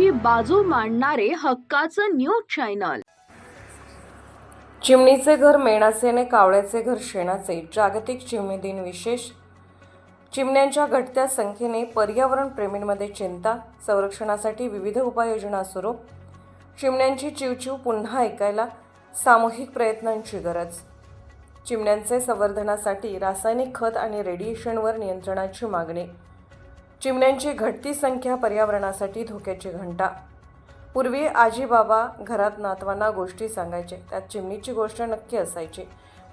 चिमण्यांची बाजू मांडणारे हक्काचं न्यूज चॅनल. चिमणीचे घर मेणाचे कावळ्याचे घर शेणाचे जागतिक चिमणी दिन विशेष. चिमण्यांच्या घटत्या संख्येने पर्यावरण प्रेमींमध्ये चिंता संरक्षणासाठी विविध उपाययोजना सुरू. चिमण्यांची चिवचिव पुन्हा ऐकायला सामूहिक प्रयत्नांची गरज. चिमण्यांचे संवर्धनासाठी रासायनिक खत आणि रेडिएशनवर नियंत्रणाची मागणी. चिमण्यांची घटती संख्या पर्यावरणासाठी धोक्याची घंटा. पूर्वी आजीबाबा घरात नातवांना गोष्टी सांगायचे. त्यात चिमणीची गोष्ट नक्की असायची.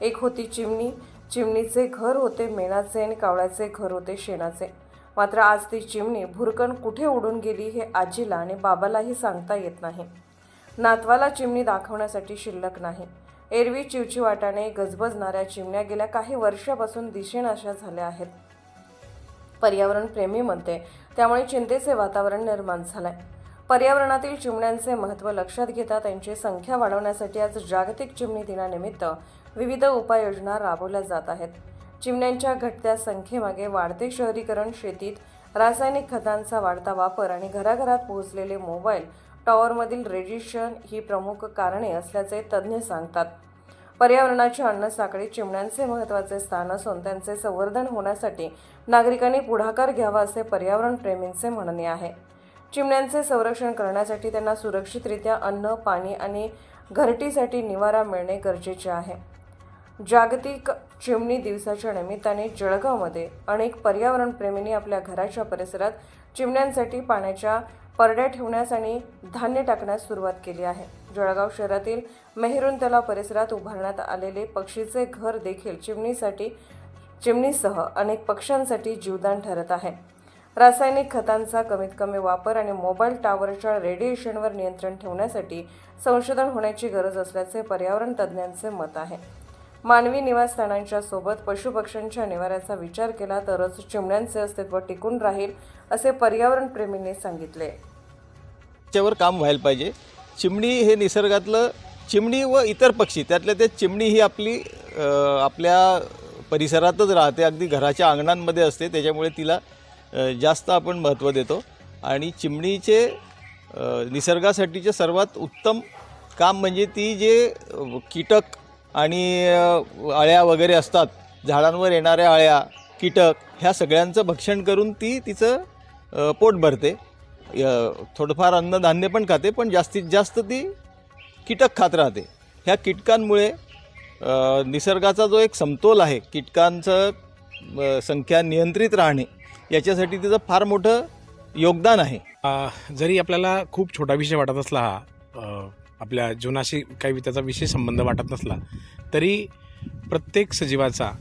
एक होती चिमणी. चिमणीचे घर होते मेणाचे आणि कावळ्याचे घर होते शेणाचे. मात्र आज ती चिमणी भुरकण कुठे उडून गेली हे आजीला आणि बाबालाही सांगता येत नाही. नातवाला चिमणी दाखवण्यासाठी शिल्लक नाही. एरवी चिवचिवाटाने गजबजणाऱ्या चिमण्या गेल्या काही वर्षापासून दिशेनाशा झाल्या आहेत. पर्यावरण प्रेमी म्हणते. त्यामुळे चिंतेचे वातावरण निर्माण झालंय. पर्यावरणातील चिमण्यांचे महत्त्व लक्षात घेता त्यांची संख्या वाढवण्यासाठी आज जागतिक चिमणी दिनानिमित्त विविध उपाययोजना राबवल्या जात आहेत. चिमण्यांच्या घटत्या संख्येमागे वाढते शहरीकरण शेतीत रासायनिक खतांचा वाढता वापर आणि घराघरात पोहोचलेले मोबाईल टॉवरमधील रेडिएशन ही प्रमुख कारणे असल्याचे तज्ज्ञ सांगतात. पर्यावरणाच्या अन्नसाखळीत चिमण्यांचे महत्त्वाचे स्थान असून त्यांचे संवर्धन होण्यासाठी नागरिकांनी पुढाकार घ्यावा असे पर्यावरण प्रेमींचे म्हणणे आहे. चिमण्यांचे संरक्षण करण्यासाठी त्यांना सुरक्षितरित्या अन्न पाणी आणि घरटीसाठी निवारा मिळणे गरजेचे आहे. जागतिक चिमणी दिवसाच्या निमित्ताने जळगावमध्ये अनेक पर्यावरण प्रेमींनी आपल्या घराच्या परिसरात चिमण्यांसाठी पाण्याच्या परड्या ठेवण्यास आणि धान्य टाकण्यास सुरुवात केली आहे. जळगाव शहरातील मेहरून तलाव परिसरात उभारण्यात आलेले पक्षीचे घर देखील चिमणीसाठी चिमणीसह अनेक पक्ष्यांसाठी जीवदान ठरत आहे. रासायनिक खतांचा कमीत कमी वापर आणि मोबाईल टॉवरच्या रेडिएशनवर नियंत्रण ठेवण्यासाठी संशोधन होण्याची गरज असल्याचे पर्यावरण तज्ज्ञांचे मत आहे. मानवी निवासस्थानांच्या सोबत पशुपक्ष्यांच्या निवाऱ्याचा विचार केला तरच चिमण्यांचे अस्तित्व टिकून राहील असे पर्यावरण प्रेमींनी सांगितले. त्याच्यावर काम व्हायला पाहिजे. चिमणी हे निसर्गातलं चिमणी व इतर पक्षी त्यातल्या ते चिमणी ही आपली आपल्या परिसरातच राहते अगदी घराच्या अंगणांमध्ये असते त्याच्यामुळे तिला जास्त आपण महत्त्व देतो. आणि चिमणीचे निसर्गासाठीचे सर्वात उत्तम काम म्हणजे ती जे कीटक आणि अळ्या वगैरे असतात झाडांवर येणाऱ्या अळ्या कीटक ह्या सगळ्यांचं भक्षण करून ती तिचं पोट भरते. थोडंफार अन्नधान्य पण खाते पण जास्तीत जास्त ती कीटक खात राहते. ह्या कीटकांमुळे निसर्गाचा जो एक समतोल आहे कीटकांचं संख्या नियंत्रित राहणे याच्यासाठी तिचं फार मोठं योगदान आहे. जरी आपल्याला खूप छोटा विषय वाटत असला हा आपल्या जीवनाशी काही त्याचा विशेष संबंध वाटत नसला तरी प्रत्येक सजीवाचा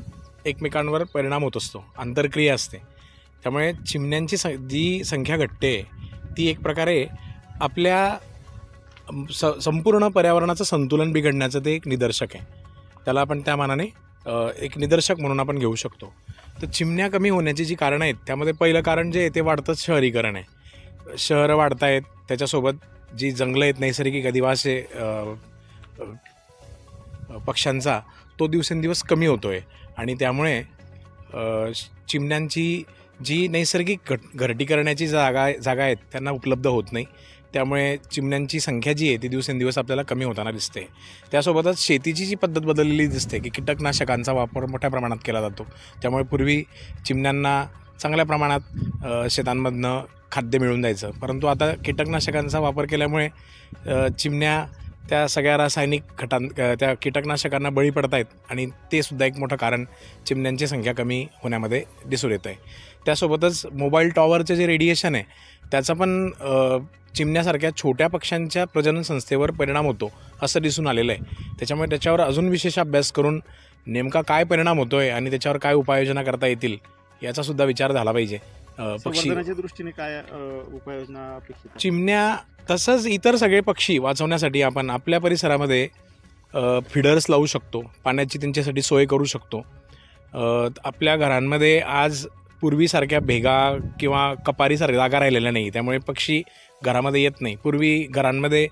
एकमेकांवर परिणाम होत असतो आंतरक्रिया असते. त्यामुळे चिमण्यांची स जी संख्या घटते ती एक प्रकारे आपल्या स संपूर्ण पर्यावरणाचं संतुलन बिघडण्याचं ते एक निदर्शक आहे. त्याला आपण त्या मानाने एक निदर्शक म्हणून आपण घेऊ शकतो. तर चिमण्या कमी होण्याची जी कारणं आहेत त्यामध्ये पहिलं कारण जे आहे ते वाढतं शहरीकरण आहे. शहरं वाढत आहेत त्याच्यासोबत जी जंगलं आहेत नैसर्गिक अधिवास आहे पक्ष्यांचा तो दिवसेंदिवस कमी होतो आहे आणि त्यामुळे चिमण्यांची जी नैसर्गिक घट घरटी करण्याची जागा जागा आहेत त्यांना उपलब्ध होत नाही. त्यामुळे चिमण्यांची संख्या जी आहे ती दिवसेंदिवस आपल्याला कमी होताना दिसते. त्यासोबतच शेतीची जी पद्धत बदललेली दिसते की कीटकनाशकांचा वापर मोठ्या प्रमाणात केला जातो. त्यामुळे पूर्वी चिमण्यांना चांगल्या प्रमाणात शेतांमधनं खाद्य मिळून जायचं परंतु आता कीटकनाशकांचा वापर केल्यामुळे चिमण्या त्या सगळ्या रासायनिक खटां त्या कीटकनाशकांना बळी पडत आहेत आणि ते सुद्धा एक मोठं कारण चिमण्यांची संख्या कमी होण्यामध्ये दिसून येतं आहे त्यासोबतच मोबाईल टॉवरचे जे रेडिएशन आहे त्याचा पण चिमण्यासारख्या छोट्या पक्ष्यांच्या प्रजनन संस्थेवर परिणाम होतो असं दिसून आलेलं आहे. त्याच्यामुळे त्याच्यावर अजून विशेष अभ्यास करून नेमका काय परिणाम होतो आहे आणि त्याच्यावर काय उपाययोजना करता येतील याचासुद्धा विचार झाला पाहिजे. पक्षी. संवर्धनाच्या दृष्टीने काय अ, उपाययोजना अपेक्षित आहे? चिमण्या तसंच इतर सगळे पक्षी वाचवण्यासाठी आपण आपल्या परिसरामध्ये फिडर्स लावू शकतो. पाण्याची त्यांच्यासाठी सोय करू शकतो. अ, आपल्या घरांमध्ये आज पूर्वीसारख्या भेगा किंवा कपारीसारख्या जागा राहिलेल्या नाही. त्यामुळे पक्षी घरामध्ये येत नाही. पूर्वी घरांमध्ये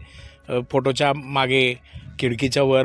अ, फोटोच्या मागे खिडकीच्या वर